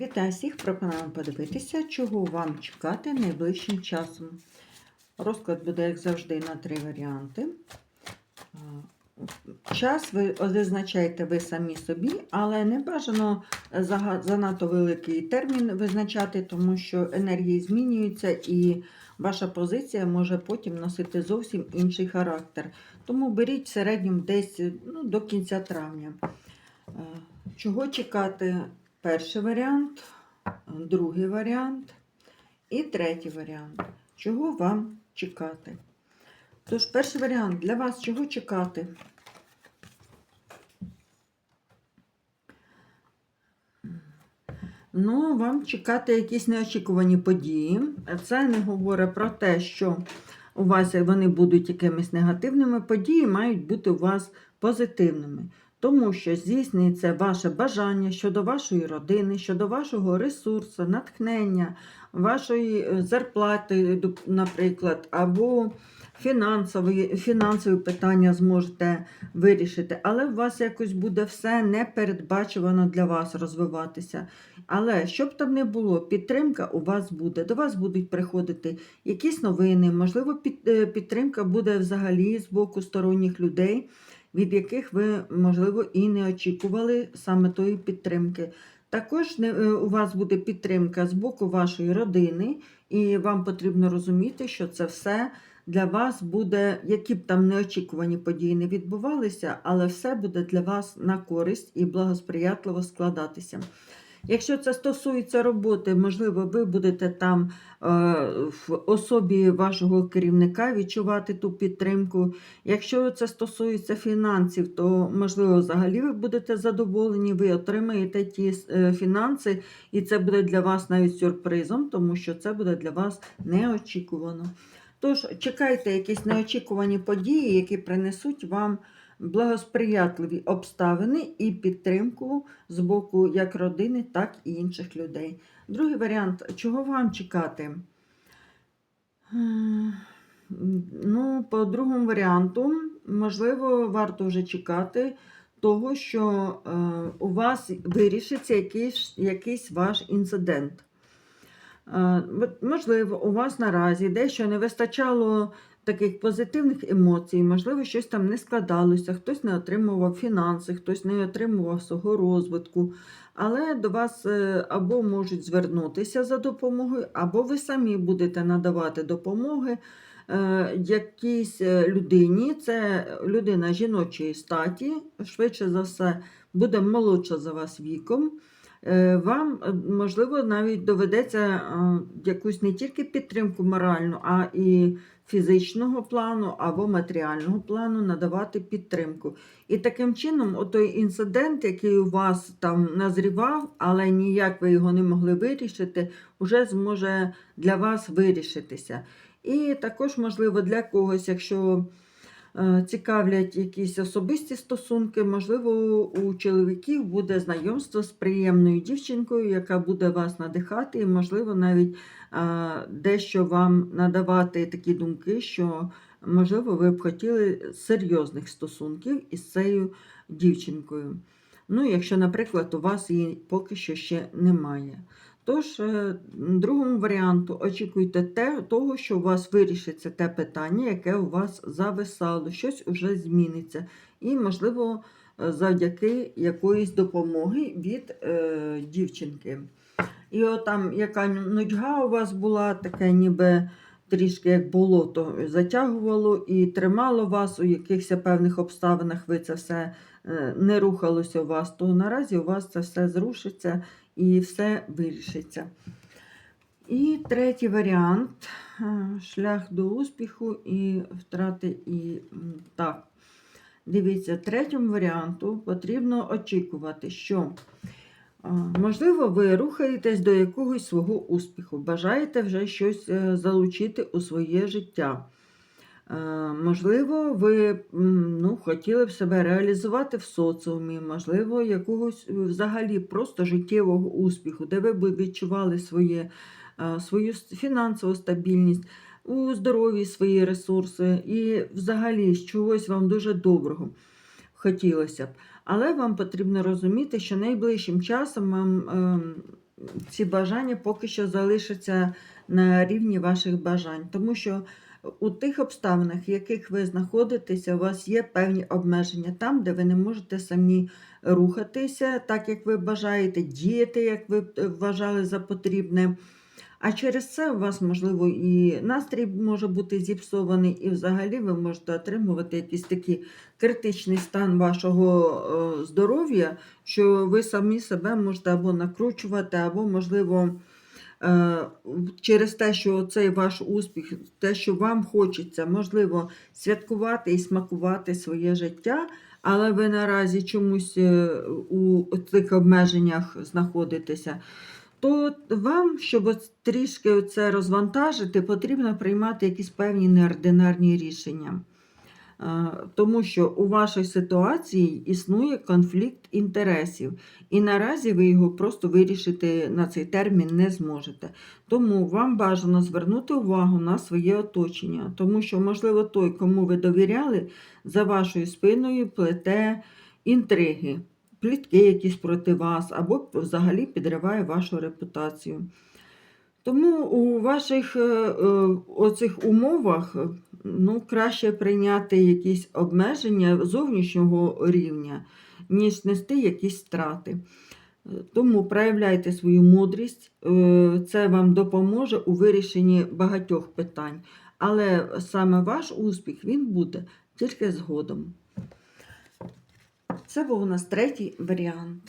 Вітаю всіх! Пропоную подивитися, чого вам чекати найближчим часом. Розклад буде, як завжди, на три варіанти. Час ви визначаєте ви самі собі, але не бажано занадто великий термін визначати, тому що енергії змінюються і ваша позиція може потім носити зовсім інший характер. Тому беріть в середньому десь ну, до кінця травня. Чого чекати? Перший варіант, другий варіант і третій варіант. Чого вам чекати? Тож, перший варіант для вас чого чекати? Ну, вам чекати якісь неочікувані події. Це не говорить про те, що у вас вони будуть якимись негативними, події мають бути у вас позитивними. Тому що здійснюється ваше бажання щодо вашої родини, щодо вашого ресурсу, натхнення, вашої е, зарплати, наприклад, або фінансові, фінансові питання зможете вирішити. Але у вас якось буде все непередбачувано для вас розвиватися. Але щоб там не було, підтримка у вас буде. До вас будуть приходити якісь новини, можливо, е, підтримка буде взагалі з боку сторонніх людей від яких ви, можливо, і не очікували саме тої підтримки. Також е, у вас буде підтримка з боку вашої родини, і вам потрібно розуміти, що це все для вас буде, які б там неочікувані події не відбувалися, але все буде для вас на користь і благосприятливо складатися. Якщо це стосується роботи, можливо, ви будете там е, в особі вашого керівника відчувати ту підтримку. Якщо це стосується фінансів, то можливо взагалі ви будете задоволені, ви отримаєте ті е, фінанси, і це буде для вас навіть сюрпризом, тому що це буде для вас неочікувано. Тож чекайте якісь неочікувані події, які принесуть вам благосприятливі обставини і підтримку з боку як родини, так і інших людей. Другий варіант, чого вам чекати? Ну, по другому варіанту, можливо, варто вже чекати того, що е, у вас вирішиться якийсь, якийсь ваш інцидент. Е, можливо, у вас наразі дещо не вистачало таких позитивних емоцій, можливо, щось там не складалося, хтось не отримував фінанси, хтось не отримував свого розвитку. Але до вас е, або можуть звернутися за допомогою, або ви самі будете надавати допомоги е, якійсь е, людині. Це людина жіночої статі, швидше за все, буде молодша за вас віком. Е, Вам, е, можливо, навіть доведеться е, якусь не тільки підтримку моральну, а і фізичного плану або матеріального плану надавати підтримку. І таким чином, отой інцидент, який у вас там назрівав, але ніяк ви його не могли вирішити, вже зможе для вас вирішитися. І також, можливо, для когось, якщо цікавлять якісь особисті стосунки, можливо, у чоловіків буде знайомство з приємною дівчинкою, яка буде вас надихати, і, можливо, навіть е, дещо вам надавати такі думки, що, можливо, ви б хотіли серйозних стосунків із цією дівчинкою. Ну, якщо, наприклад, у вас її поки що ще немає. Тож, е, другому варіанту очікуйте те, того, що у вас вирішиться те питання, яке у вас зависало, щось уже зміниться. І, можливо, е, завдяки якоїсь допомоги від е, дівчинки. І от там яка нудьга у вас була, таке ніби трішки як болото затягувало і тримало вас у якихось певних обставинах, ви це все е, не рухалося у вас, то наразі у вас це все зрушиться і все вирішиться. І третій варіант е, шлях до успіху і втрати і так. Дивіться, третьому варіанту потрібно очікувати, що можливо ви рухаєтесь до якогось свого успіху, бажаєте вже щось е, залучити у своє життя. Е, Можливо, ви ну, хотіли б себе реалізувати в соціумі, можливо, якогось е, взагалі просто життєвого успіху, де ви б відчували своє, свою фінансову стабільність, у здоров'ї свої ресурси і взагалі з чогось вам дуже доброго хотілося б. Але вам потрібно розуміти, що найближчим часом вам ем, ці бажання поки що залишаться на рівні ваших бажань, тому що у тих обставинах, в яких ви знаходитеся, у вас є певні обмеження там, де ви не можете самі рухатися, так як ви бажаєте, діяти, як ви е, вважали за потрібне. А через це у вас, можливо, і настрій може бути зіпсований, і взагалі ви можете отримувати якийсь такий критичний стан вашого е, здоров'я, що ви самі себе можете або накручувати, або, можливо, е, через те, що цей ваш успіх, те, що вам хочеться, можливо, святкувати і смакувати своє життя, але ви наразі чомусь е, у цих обмеженнях знаходитеся. То вам, щоб трішки це розвантажити, потрібно приймати якісь певні неординарні рішення. Е, Тому що у вашій ситуації існує конфлікт інтересів, і наразі ви його просто вирішити на цей термін не зможете. Тому вам бажано звернути увагу на своє оточення, тому що, можливо, той, кому ви довіряли, за вашою спиною плете інтриги, плітки якісь проти вас, або взагалі підриває вашу репутацію. Тому у ваших е, е, оцих умовах е, ну, краще прийняти якісь обмеження зовнішнього рівня, ніж нести якісь страти. Тому проявляйте свою мудрість, це вам допоможе у вирішенні багатьох питань. Але саме ваш успіх він буде тільки згодом. Це був у нас третій варіант.